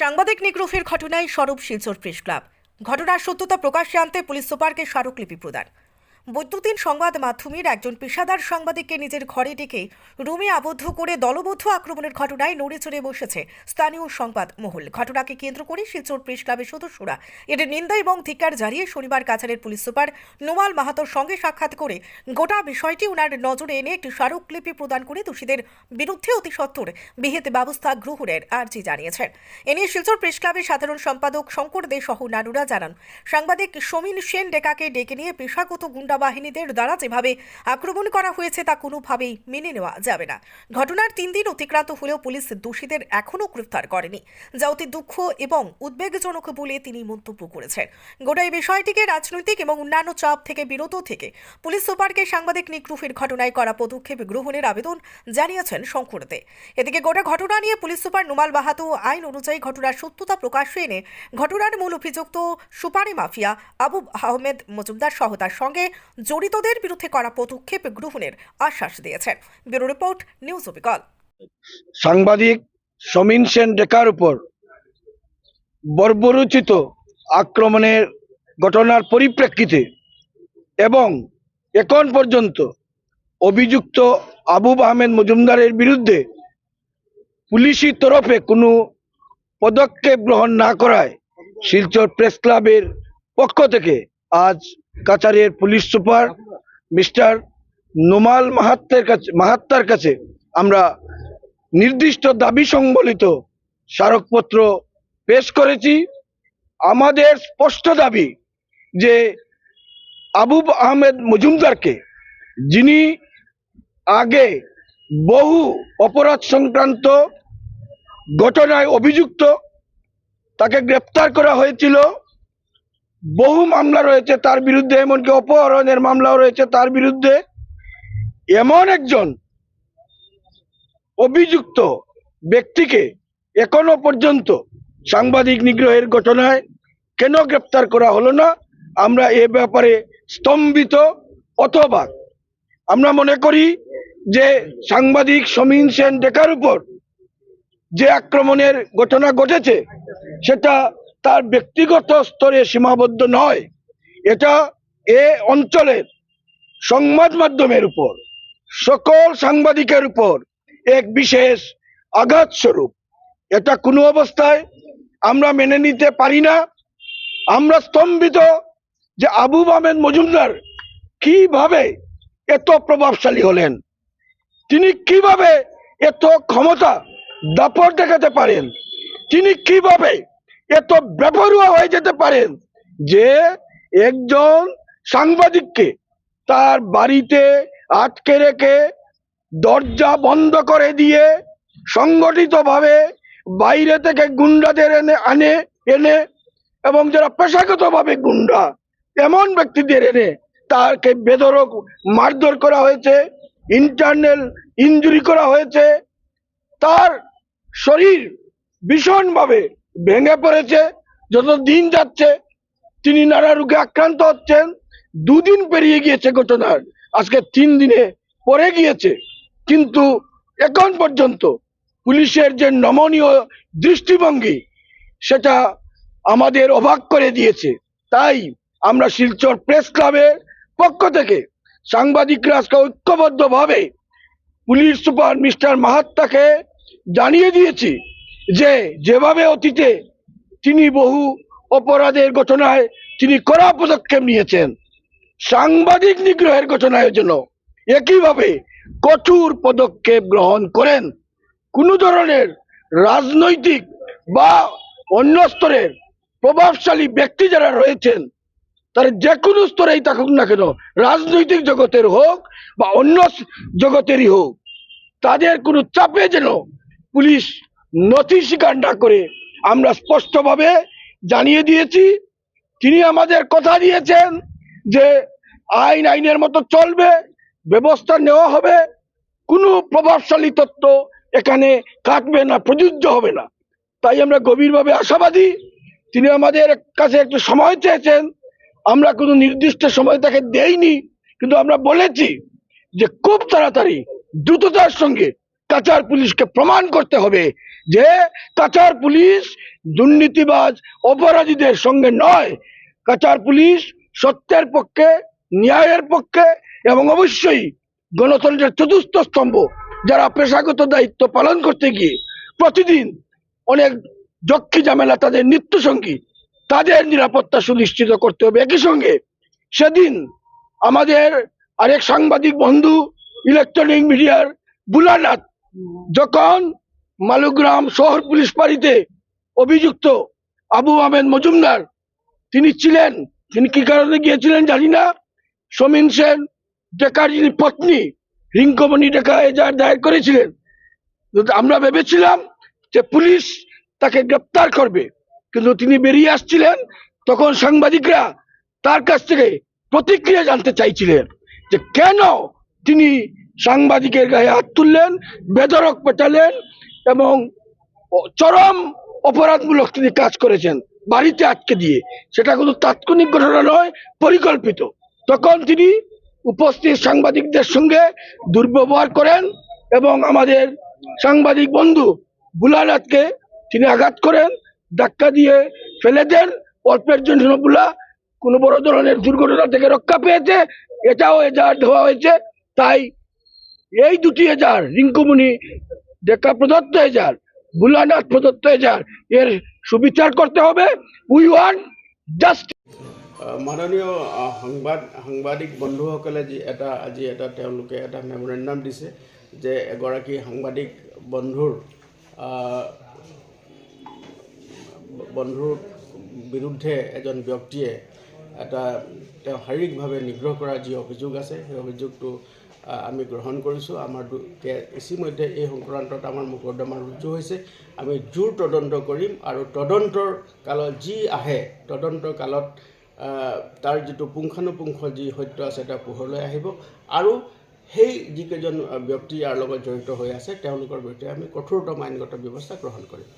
সাংবাদিক নিগ্রহের ঘটনায় সরব শিলচর প্রেস ক্লাব। ঘটনার সত্যতা প্রকাশ্যে আনতে পুলিশ সুপারকে স্মারকলিপি প্রদান। বৈদ্যুতিন সংবাদ মাধ্যমের একজন পেশাদার সাংবাদিককে নিজের ঘরে ডেকে রুমে আবদ্ধ করে দলবদ্ধ আক্রমণের ঘটনায় নড়ে চড়ে বসেছে স্থানীয় সংবাদ মহল। ঘটনাকে কেন্দ্র করে শিলচর প্রেস ক্লাবের সদস্যরা এর নিন্দা এবং ধিক্কার জারিয়ে শনিবার কাছাড়ের পুলিশ সুপার নোমাল মাহাতোর সঙ্গে সাক্ষাৎ করে গোটা বিষয়টি ওনার নজরে এনে একটি স্মারকলিপি প্রদান করে দোষীদের বিরুদ্ধে অতি সত্বর বিহিত ব্যবস্থা গ্রহণের আর্জি জানিয়েছেন। এ নিয়ে শিলচর প্রেস ক্লাবের সাধারণ সম্পাদক শঙ্কর দে সহ নানুরা জানান, সাংবাদিক সমীন সেন ডেকাকে ডেকে নিয়ে পেশাগত গুন্ডা বাহিনীদের দ্বারা যেভাবে আক্রমণ করা হয়েছে তা কোনোভাবেই মেনে নেওয়া যাবে না। ঘটনার তিন দিন অতিক্রান্ত হলেও পুলিশ দোষীদের এখনও গ্রেফতার করেনি, যা অতি দুঃখ এবং উদ্বেগজনক বলে তিনি মন্তব্য করেছেন। গোটা এই বিষয়টিকে রাজনৈতিক এবং অন্যান্য চাপ থেকে বিরত থেকে পুলিশ সুপারকে সাংবাদিক নিগ্রহের ঘটনায় করা পদক্ষেপ গ্রহণের আবেদন জানিয়েছেন শঙ্কর দে এদিকে গোটা ঘটনা নিয়ে পুলিশ সুপার নুমাল বাহাতু আইন অনুযায়ী ঘটনার সত্যতা প্রকাশ্যে এনে ঘটনার মূল অভিযুক্ত সুপারি মাফিয়া আবু আহমেদ মজুমদার সহ তার সঙ্গে জড়িতদের বিরুদ্ধে করা পদক্ষেপ গ্রহণের আশ্বাস দিয়েছেন। ব্যুরো রিপোর্ট, নিউজ অবিকল সাংবাদিক সমীন সেন ডেকার উপর বর্বরোচিত আক্রমণের ঘটনার পরিপ্রেক্ষিতে এবং এখন পর্যন্ত অভিযুক্ত আবুব আহমেদ মজুমদারের বিরুদ্ধে পুলিশি তরফে কোনো পদক্ষেপ গ্রহণ না করায় শিলচর প্রেস ক্লাবের পক্ষ থেকে আজ কাছাড়ের পুলিশ সুপার মিস্টার নোমাল মাহাত্মের কাছে মাহাত্মার কাছে আমরা নির্দিষ্ট দাবি সংবলিত স্মারকপত্র পেশ করেছি। আমাদের স্পষ্ট দাবি যে আবুব আহমেদ মজুমদারকে যিনি আগে বহু অপরাধ সংক্রান্ত ঘটনায় অভিযুক্ত, তাকে গ্রেপ্তার করা হয়েছিল। বহু মামলা রয়েছে তার বিরুদ্ধে, এমনকি অপহরণের মামলাও রয়েছে তার বিরুদ্ধে। এমন একজন অভিযুক্ত ব্যক্তিকে এখনও পর্যন্ত সাংবাদিক নিগ্রহের ঘটনায় কেন গ্রেপ্তার করা হলো না, আমরা এ ব্যাপারে স্তম্ভিত অথবা আমরা মনে করি যে সাংবাদিক সমীন সেন ডেকার উপর যে আক্রমণের ঘটনা ঘটেছে, সেটা তার ব্যক্তিগত স্তরে সীমাবদ্ধ নয়। এটা এ অঞ্চলের সংবাদ মাধ্যমের উপর, সকল সাংবাদিকের উপর এক বিশেষ আঘাত স্বরূপ। এটা কোনো অবস্থায় আমরা মেনে নিতে পারি না। আমরা স্তম্ভিত যে আবু আহমেদ মজুমদার কীভাবে এত প্রভাবশালী হলেন? তিনি কীভাবে এত ক্ষমতা দাপট দেখাতে পারেন? তিনি কীভাবে এত বেপরুয়া হয়ে যেতে পারেন যে একজন সাংবাদিককে তার বাড়িতে আটকে রেখে দরজা বন্ধ করে দিয়ে সংগঠিতভাবে বাইরে থেকে গুন্ডাদের এনে, আনে, এনে এবং যারা পেশাগতভাবে গুন্ডা, এমন ব্যক্তিদের এনে তাকে বেদরক, মারধর করা হয়েছে ইন্টারনাল ইনজুরি করা হয়েছে। তার শরীর ভীষণভাবে ভেঙে পড়েছে যত দিন যাচ্ছে, তিনি নানা রোগে আক্রান্ত হচ্ছেন। দুদিন পেরিয়ে গিয়েছে ঘটনার। আজকে তিন দিনে পরে গিয়েছে। কিন্তু এখন পর্যন্ত পুলিশের যে নমনীয় দৃষ্টিভঙ্গি, সেটা আমাদের অবাক করে দিয়েছে। তাই আমরা শিলচর প্রেস ক্লাবের পক্ষ থেকে সাংবাদিকরা আজকে ঐক্যবদ্ধভাবে পুলিশ সুপার মিস্টার মাহাত্মাকে জানিয়ে দিয়েছি যে যেভাবে অতীতে তিনি বহু অপরাধের ঘটনায় তিনি কড়া পদক্ষেপ নিয়েছেন, সাংবাদিক নিগ্রহের ঘটনার জন্য একইভাবে কঠোর পদক্ষেপ গ্রহণ করেন, কোনো ধরনের রাজনৈতিক বা অন্য স্তরের প্রভাবশালী ব্যক্তি যারা রয়েছেন, তারা যে কোনো স্তরেই থাকুক না কেন, রাজনৈতিক জগতের হোক বা অন্য জগতেরই হোক, তাদের কোনো চাপে যেন পুলিশ নথি স্বীকার করে আমরা স্পষ্টভাবে জানিয়ে দিয়েছি। তিনি আমাদের কথা দিয়েছেন যে আইন আইনের মতো চলবে, ব্যবস্থা নেওয়া হবে, কোনো প্রভাবশালী তত্ত্ব এখানে কাটবে না, প্রযোজ্য হবে না। তাই আমরা গভীরভাবে আশাবাদী। তিনি আমাদের কাছে একটু সময় চেয়েছেন। আমরা কোনো নির্দিষ্ট সময় তাকে দেইনি, কিন্তু আমরা বলেছি যে খুব তাড়াতাড়ি দ্রুততার সঙ্গে কাচার পুলিশকে প্রমাণ করতে হবে যে কাচার পুলিশ দুর্নীতিবাজ অপরাধীদের সঙ্গে নয়। কাচার পুলিশ সত্যের পক্ষে, ন্যায়ের পক্ষে এবং অবশ্যই গণতন্ত্রের চতুর্থ স্তম্ভ যারা পেশাগত দায়িত্ব পালন করতে গিয়ে প্রতিদিন অনেক যক্ষী ঝামেলা তাদের নিত্য সঙ্গী, তাদের নিরাপত্তা সুনিশ্চিত করতে হবে। একই সঙ্গে সেদিন আমাদের আরেক সাংবাদিক বন্ধু ইলেকট্রনিক মিডিয়ার বুলানাথ, যখন মালুগ্রাম শহর পুলিশ ফাঁড়িতে অভিযুক্ত আবু আহমেদ মজুমদার। তিনি ছিলেন, তিনি কি কারণে গিয়েছিলেন জানি না। সমীন সেন, ডেকার যিনি পত্নী রিঙ্কমণি ডেকা এজাহার দায়ের করেছিলেন। আমরা ভেবেছিলাম যে পুলিশ তাকে গ্রেপ্তার করবে। কিন্তু তিনি বেরিয়ে আসছিলেন, তখন সাংবাদিকরা তার কাছ থেকে প্রতিক্রিয়া জানতে চাইছিলেন যে কেন তিনি সাংবাদিকের গায়ে হাত তুললেন, বেদরক পেটালেন এবং চরম অপরাধমূলক তিনি কাজ করেছেন বাড়িতে আটকে দিয়ে। সেটা কোনো তাৎক্ষণিক ঘটনা নয়, পরিকল্পিত। তখন তিনি উপস্থিত সাংবাদিকদের সঙ্গে দুর্ব্যবহার করেন এবং আমাদের সাংবাদিক বন্ধু বুলানাথকে তিনি আঘাত করেন, ধাক্কা দিয়ে ফেলে দেন। অল্পের জন্য বুলা কোনো বড় ধরনের দুর্ঘটনা থেকে রক্ষা পেয়েছে, এটাও এজাহার দেওয়া হয়েছে। তাই এই দুটি এজাহার, রিঙ্কুমণি দেখা প্রদত্ত এজাহার বুলানাথ প্রদত্ত এজাহার এর সুবিচার করতে হবে। উই ওয়ান্ট জাস্ট মাননীয় সাংবাদ সংবাদ সাংবাদিক বন্ধুসকলে যি এটা, আজি এটা তেওঁলোকে এটা মেমৰেণ্ডাম দিছে যে এগৰাকী সাংবাদিক বন্ধুৰ বন্ধুৰ বিৰুদ্ধে এজন ব্যক্তিয়ে এটা তেওঁ শাৰীৰিকভাৱে নিগ্ৰহ কৰাৰ যি অভিযোগ আছে, সেই অভিযোগটো আমি গ্ৰহণ কৰিছোঁ। আমাৰ ইতিমধ্যে এই সংক্ৰান্তত আমাৰ মোকৰ্দমা ৰুজু হৈছে। আমি জোৰ তদন্ত কৰিম আৰু তদন্তৰ কালত যি আহে তদন্ত কালত তাৰ যিটো পুংখানুপুংখ যি সত্য আছে এটা পোহৰলৈ আহিব। আৰু সেই যিকেইজন ব্যক্তি ইয়াৰ লগত জড়িত হৈ আছে তেওঁলোকৰ বিৰুদ্ধে আমি কঠোৰতম আইনগত ব্যৱস্থা গ্ৰহণ কৰিম।